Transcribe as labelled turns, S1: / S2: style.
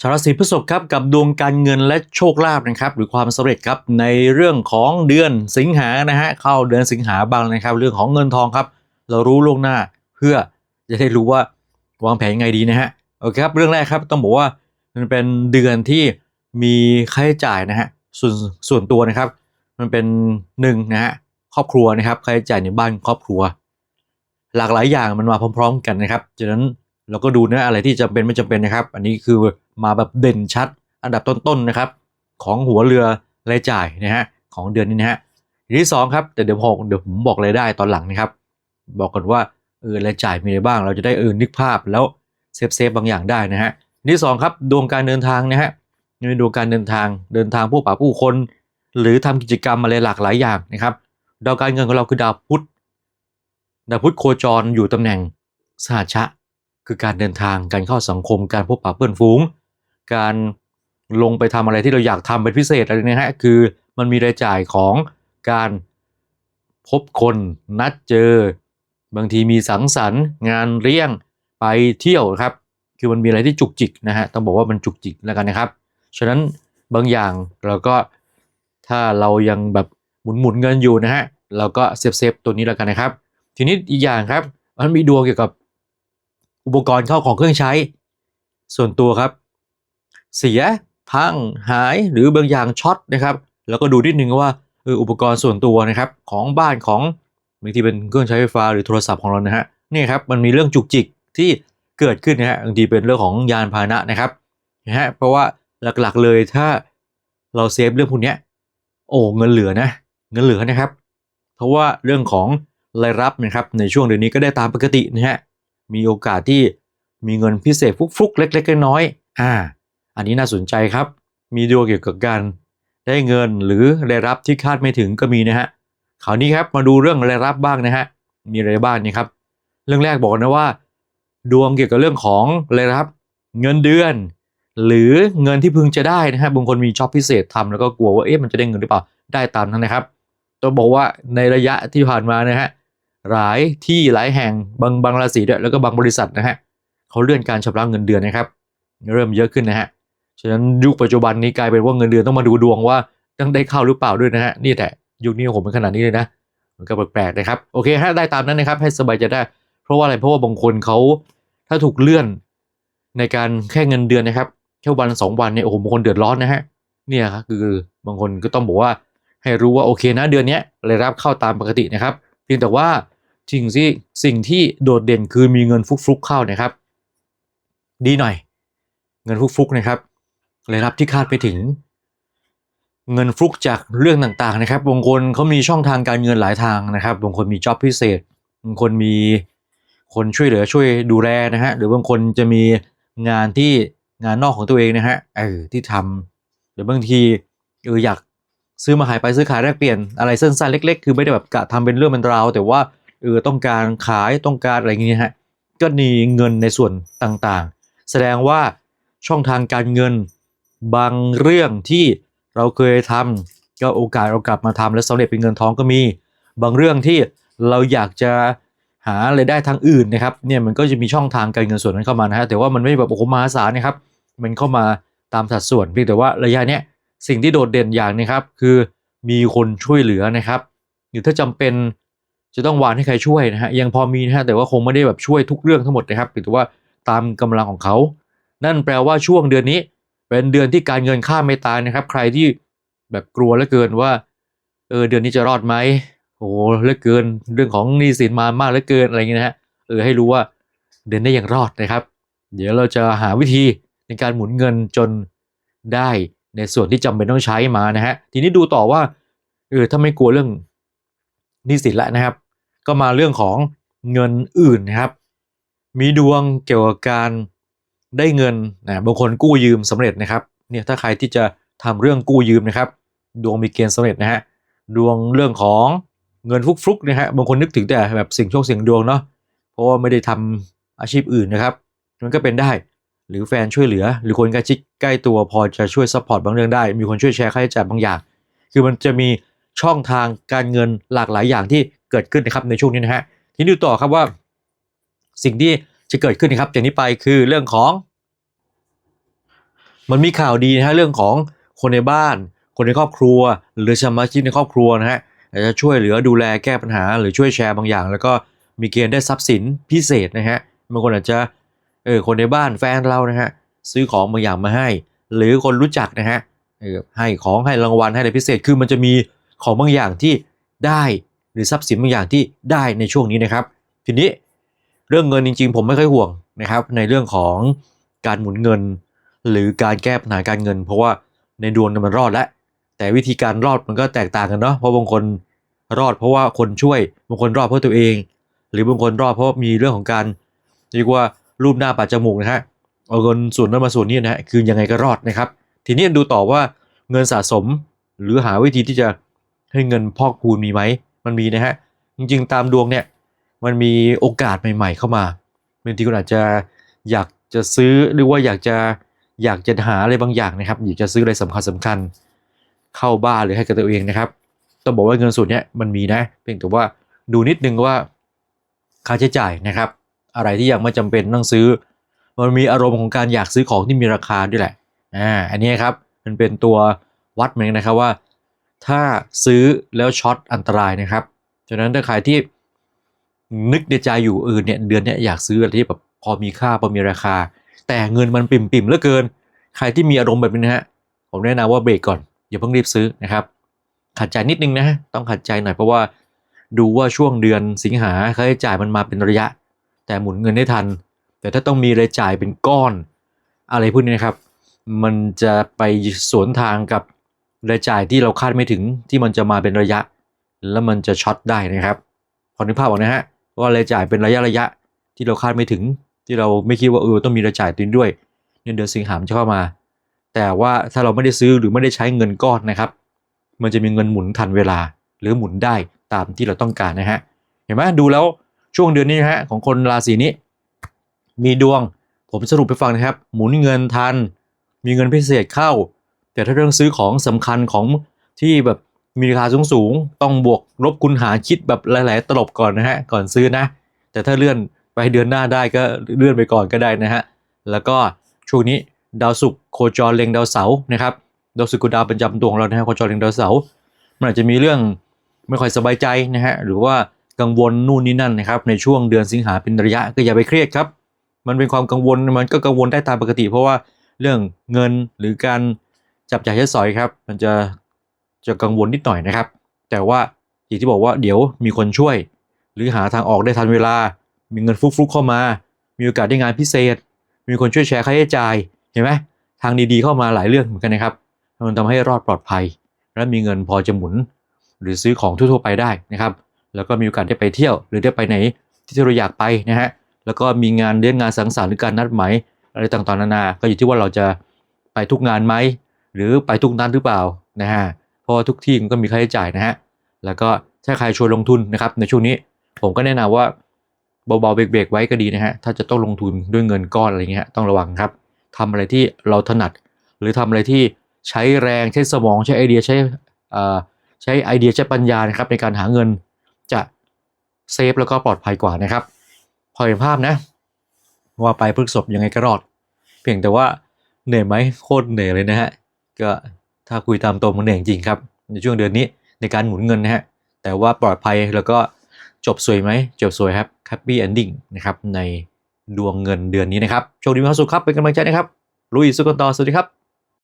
S1: ชาวราศีพฤษภครับกับดวงการเงินและโชคลาภนะครับหรือความสำเร็จครับในเรื่องของเดือนสิงหานะฮะเข้าเดือนสิงหาบ้างนะครับ เรื่องของเงินทองครับ เรารู้ล่วงหน้าเพื่อจะได้รู้ว่าวางแผนยังไงดีนะฮะโอเคครับเรื่องแรกครับต้องบอกว่ามันเป็นเดือนที่มีค่าใช้จ่ายนะฮะส่วนส่วนตัวนะครับ มันเป็นหนึ่งนะฮะครอบครัวนะครับค่าใช้จ่ายในบ้านครอบครัว หลากหลายอย่างมันมาพร้อม ๆ กันนะครับฉะนั้นเราก็ดูนะอะไรที่จำเป็นไม่จำเป็นนะครับ อันนี้คือ มาแบบเด่นชัด อันดับต้นๆนะครับ ของหัวเรือรายจ่ายนะฮะของเดือนนี้นะฮะอย่างที่สองครับแต่เดี๋ยวผมเดี๋ยวผมบอกรายได้ตอนหลังนะครับ บอกก่อนว่าเออรายจ่ายมีอะไรบ้าง เราจะได้เออนึกภาพแล้วเซฟเซฟบางอย่างได้นะฮะอย่างที่สองครับดวงการเดินทางนะฮะในดวงการเดินทางเดินทางผู้ป่าผู้คน หรือทำกิจกรรมอะไรหลากหลายอย่างนะครับดาวการเงินของเราคือดาวพุธดาวพุธโคจรอยู่ตำแหน่งสหัชชะ คือการเดินทางการเข้าสังคมการพบปะเพื่อนฝูง การลงไปทำอะไรที่เราอยากทำเป็นพิเศษอะไรเนี่ยฮะคือมันมีรายจ่ายของการพบคนนัดเจอ บางทีมีสังสรรค์ งานเลี้ยงไปเที่ยวครับ คือมันมีอะไรที่จุกจิกนะฮะต้องบอกว่ามันจุกจิกแล้วกันนะครับ ฉะนั้นบางอย่างเราก็ถ้าเรายังแบบหมุนหมุนเงินอยู่นะฮะเราก็เซฟเซฟตัวนี้แล้วกันนะครับ ทีนี้อีกอย่างครับมันมีดวงเกี่ยวกับอุปกรณ์เข้าของเครื่องใช้ ส่วนตัวครับ เสียพังหายหรือบางอย่างช็อตนะครับ แล้วก็ดูนิดนึงว่าเอออุปกรณ์ส่วนตัวนะครับของบ้านของบางทีเป็นเครื่องใช้ไฟฟ้าหรือโทรศัพท์ของเรานะฮะนี่ครับมันมีเรื่องจุกจิกที่เกิดขึ้นนะฮะบางทีเป็นเรื่องของยานพาหนะนะครับนะฮะเพราะว่าหลักๆเลยถ้าเราเซฟเรื่องพวกเนี้ยโอ้เงินเหลือนะเงินเหลือนะครับ เพราะว่าเรื่องของรายรับนะครับในช่วงเดือนนี้ก็ได้ตามปกตินะฮะมีโอกาสที่มีเงินพิเศษฟุกๆเล็กๆน้อยๆอ่า อันนี้น่าสนใจครับ มีดวงเกี่ยวกับการได้เงินหรือรายรับที่คาดไม่ถึงก็มีนะฮะคราวนี้ครับมาดูเรื่องรายรับบ้างนะฮะ มีอะไรบ้างนี่ครับ เรื่องแรกบอกนะว่า ดวงเกี่ยวกับเรื่องของรายรับ เงินเดือน หรือเงินที่พึงจะได้นะฮะบางคนมีจ็อบพิเศษทำแล้วก็กลัวว่าเอ๊ะมันจะได้เงินหรือเปล่าได้ตามนั้นนะครับต้องบอกว่าในระยะที่ผ่านมานะฮะหลายที่หลายแห่งบางบางราศีด้วยแล้วก็บางบริษัทนะฮะเขาเลื่อนการชำระเงินเดือนนะครับ เริ่มเยอะขึ้นนะฮะ ฉะนั้นยุคปัจจุบันนี้กลายเป็นว่าเงินเดือนต้องมาดูดวงว่าต้องได้เข้าหรือเปล่าด้วยนะฮะนี่แต่ยุคนี้ผมเป็นขนาดนี้เลยนะมันก็แปลกๆนะครับโอเคฮะได้ตามนั้นนะครับ ให้สบายใจได้ เพราะว่าอะไรเพราะว่าบางคนเขาถ้าถูกเลื่อนในการแค่เงินเดือนนะครับแค่วันสองวันเนี่ยโอ้โหบางคนเดือดร้อนนะฮะเนี่ยครับคือบางคนก็ต้องบอกว่าให้รู้ว่าโอเคนะเดือนนี้รายรับเข้าตามปกตินะครับเพียงแต่ว่าสิ่งที่สิ่งที่โดดเด่นคือมีเงินฟุกๆเข้านะครับ ดีหน่อย เงินฟุกๆนะครับ รายรับที่คาดไปถึง เงินฟลุกจากเรื่องต่างๆนะครับบางคนเขามีช่องทางการเงินหลายทางนะครับบางคนมีจ็อบพิเศษบางคนมีคนช่วยเหลือช่วยดูแลนะฮะหรือบางคนจะมีงานที่งานนอกของตัวเองนะฮะเออที่ทำหรือบางทีเอออยากซื้อมาขายไปซื้อขายแลกเปลี่ยนอะไรสั้นๆเล็ก ๆ คือไม่ได้แบบกะทำเป็นเรื่องเป็นราว แต่ว่าเออต้องการขายต้องการอะไรอย่างเงี้ยฮะก็มีเงินในส่วนต่างๆ แสดงว่าช่องทางการเงิน บางเรื่องที่เราเคยทำก็โอกาสเรากลับมาทำแล้วสำเร็จเป็นเงินทองก็มี บางเรื่องที่เราอยากจะหารายได้ทางอื่นนะครับเนี่ยมันก็จะมีช่องทางการเงินส่วนนั้นเข้ามานะฮะแต่ว่ามันไม่แบบโอ้โหมหาศาลนะครับ มันเข้ามาตามสัดส่วนเพียงแต่ว่าระยะเนี้ยสิ่งที่โดดเด่นอย่างนี้ครับ คือมีคนช่วยเหลือนะครับหรือถ้าจำเป็นจะต้องวานให้ใครช่วยนะฮะยังพอมีนะฮะแต่ว่าคงไม่ได้แบบช่วยทุกเรื่องทั้งหมดนะครับแต่ว่าตามกำลังของเขา นั่นแปลว่าช่วงเดือนนี้ เป็นเดือนที่การเงินข้ามไม่ตายนะครับ ใครที่แบบกลัวเหลือเกินว่าเออเดือนนี้จะรอดไหมโอ้โหเหลือเกินเรื่องของหนี้สินมามากเหลือเกินอะไรเงี้ยนะฮะเออให้รู้ว่าเดือนนี้อยังรอดนะครับ เดี๋ยวเราจะหาวิธีในการหมุนเงินจนได้ในส่วนที่จำเป็นต้องใช้มานะฮะทีนี้ดูต่อว่าเออถ้าไม่กลัวเรื่องหนี้สินละนะครับ ก็มาเรื่องของเงินอื่นนะครับ มีดวงเกี่ยวกับการ ได้เงินนะบางคนกู้ยืมสำเร็จนะครับเนี่ยถ้าใครที่จะทำเรื่องกู้ยืมนะครับ ดวงมีเกณฑ์สำเร็จนะฮะดวงเรื่องของเงินฟุกๆนะฮะบางคนนึกถึงแต่แบบสิ่งโชคเสิ่งดวงเนาะเพราะว่าไม่ได้ทำอาชีพอื่นนะครับ มันก็เป็นได้หรือแฟนช่วยเหลือ หรือคนใกล้ชิดใกล้ตัวพอจะช่วยซัพพอร์ตบางเรื่องได้ มีคนช่วยแชร์ค่าใช้จ่ายบางอย่าง คือมันจะมีช่องทางการเงินหลากหลายอย่างที่เกิดขึ้นนะครับในช่วงนี้นะฮะทีนี้ดูต่อครับว่า สิ่งที่ จะเกิดขึ้นนะครับจากนี้ไปคือเรื่องของ มันมีข่าวดีนะฮะเรื่องของคนในบ้าน คนในครอบครัว หรือสมาชิกในครอบครัวนะฮะอาจจะช่วยเหลือดูแลแก้ปัญหา หรือช่วยแชร์บางอย่าง แล้วก็มีเกณฑ์ได้ทรัพย์สินพิเศษนะฮะบางคนอาจจะเออคนในบ้านแฟนเรานะฮะซื้อของบางอย่างมาให้ หรือคนรู้จักนะฮะเออให้ของให้รางวัลให้อะไรพิเศษคือมันจะมีของบางอย่างที่ได้หรือทรัพย์สินบางอย่างที่ได้ในช่วงนี้นะครับ ทีนี้ เรื่องเงินจริง ๆ ผมไม่ค่อยห่วงนะครับ ในเรื่องของการหมุนเงิน หรือการแก้ปัญหาการเงิน เพราะว่าในดวงมันรอดแล้วแต่วิธีการรอดมันก็แตกต่างกันเนาะเพราะบางคนรอดเพราะว่าคนช่วยบางคนรอดเพราะตัวเอง หรือบางคนรอดเพราะมีเรื่องของการเรียกว่ารูปหน้าปัดจมูกนะฮะเอาเงินส่วนนั้นมาส่วนนี้นะฮะคือยังไงก็รอดนะครับ ทีนี้ดูต่อว่าเงินสะสมหรือหาวิธีที่จะให้เงินพอกพูนมีไหมมันมีนะฮะจริงๆตามดวงเนี่ย มันมีโอกาสใหม่ๆเข้ามาบางทีคุณอาจจะอยากจะซื้อหรือว่าอยากจะอยากจะหาอะไรบางอย่างนะครับอยากจะซื้ออะไรสำคัญสำคัญเข้าบ้านหรือให้กับตัวเองนะครับต้องบอกว่าเงินส่วนเนี้ยมันมีนะเพียงแต่ว่าดูนิดนึงว่าค่าใช้จ่ายนะครับ อะไรที่ยังไม่จำเป็นต้องซื้อ มันมีอารมณ์ของการอยากซื้อของที่มีราคาด้วยแหละอ่าอันนี้ครับมันเป็นตัววัดเหมือนกันนะครับว่า ถ้าซื้อแล้วช็อตอันตรายนะครับฉะนั้นถ้าใครที่ นึกในใจอยู่เออเนี่ยเดือนเนี้ยอยากซื้ออะไรที่แบบพอมีค่าพอมีราคา แต่เงินมันปิ่มปิ่มๆเหลือเกิน ใครที่มีอารมณ์แบบนี้นะฮะผมแนะนำว่าเบรกก่อนอย่าเพิ่งรีบซื้อนะครับขัดใจนิดนึงนะฮะต้องขัดใจหน่อยเพราะว่าดูว่าช่วงเดือนสิงหาค่าใช้จ่ายมันมาเป็นระยะ แต่หมุนเงินได้ทัน แต่ถ้าต้องมีรายจ่ายเป็นก้อน อะไรพวกนี้นะครับ มันจะไปสวนทางกับรายจ่ายที่เราคาดไม่ถึงที่มันจะมาเป็นระยะ แล้วมันจะช็อตได้นะครับพอนึกภาพออกนะฮะ ว่ารายจ่ายเป็นระยะระยะที่เราคาดไม่ถึง ที่เราไม่คิดว่าเออต้องมีรายจ่ายตัวนี้ด้วยเนี่ยเดือนสิงหาคมจะเข้ามา แต่ว่าถ้าเราไม่ได้ซื้อหรือไม่ได้ใช้เงินก้อนนะครับ มันจะมีเงินหมุนทันเวลา หรือหมุนได้ตามที่เราต้องการนะฮะเห็นไหมดูแล้วช่วงเดือนนี้นะฮะของคนราศีนี้ มีดวงผมสรุปไปฟังนะครับ หมุนเงินทัน มีเงินพิเศษเข้า แต่ถ้าเรื่องซื้อของสำคัญของที่แบบ มีราคาสูงสูงต้องบวกลบคูณหารคิดแบบหลาย ๆ ตลบก่อนนะฮะก่อนซื้อนะ แต่ถ้าเลื่อนไปเดือนหน้าได้ก็เลื่อนไปก่อนก็ได้นะฮะแล้วก็ช่วงนี้ดาวศุกร์โคจรเล็งดาวเสาร์นะครับดาวศุกร์ดาวประจำดวงของเรานะฮะโคจรเล็งดาวเสาร์มันอาจจะมีเรื่องไม่ค่อยสบายใจนะฮะหรือว่ากังวลนู่นนี่นั่นนะครับในช่วงเดือนสิงหาเป็นระยะก็อย่าไปเครียดครับ มันเป็นความกังวลมันก็กังวลได้ตามปกติ เพราะว่าเรื่องเงินหรือการจับจ่ายใช้สอยครับ มันจะ จะกังวลนิดหน่อยนะครับ แต่ว่าอย่างที่บอกว่าเดี๋ยวมีคนช่วย หรือหาทางออกได้ทันเวลา มีเงินฟุกๆเข้ามา มีโอกาสได้งานพิเศษ มีคนช่วยแชร์ค่าใช้จ่ายเห็นไหมทางดีๆเข้ามาหลายเรื่องเหมือนกันนะครับมันทำให้รอดปลอดภัย และมีเงินพอจะหมุน หรือซื้อของทั่วๆไปได้นะครับ แล้วก็มีโอกาสได้ไปเที่ยว หรือได้ไปไหนที่เราอยากไปนะฮะแล้วก็มีงานเลี้ยงงานสังสรรค์หรือการนัดหมายอะไรต่างๆนานา ก็อยู่ที่ว่าเราจะไปทุกงานไหมหรือไปทุกนัดหรือเปล่านะฮะ ราะทุกที่มันก็มีค่าใช้จ่ายนะฮะ แล้วก็ถ้าใครชวนลงทุนนะครับในช่วงนี้ผมก็แนะนำว่าเบาๆเบรกๆไว้ก็ดีนะฮะ ถ้าจะต้องลงทุนด้วยเงินก้อนอะไรเงี้ยต้องระวังครับทำอะไรที่เราถนัด หรือทำอะไรที่ใช้แรงใช้สมองใช้ไอเดียใช้อ่าใช้ไอเดียใช้ปัญญานะครับในการหาเงินจะเซฟแล้วก็ปลอดภัยกว่านะครับ พอเห็นภาพนะ ว่าไปพฤกษบยังไงก็รอด เพียงแต่ว่าเหนื่อยไหมโคตรเหนื่อยเลยนะฮะก็ ถ้าคุยตามตรงมันเหนื่อยจริงครับ ในช่วงเดือนนี้ในการหมุนเงินนะฮะ แต่ว่าปลอดภัยแล้วก็จบสวยไหมจบสวยครับแฮปปี้เอนดิ้งนะครับในดวงเงินเดือนนี้นะครับ โชคดีมีความสุขครับ เป็นกำลังใจนะครับ ลุยสุกันต่อ สวัสดีครับ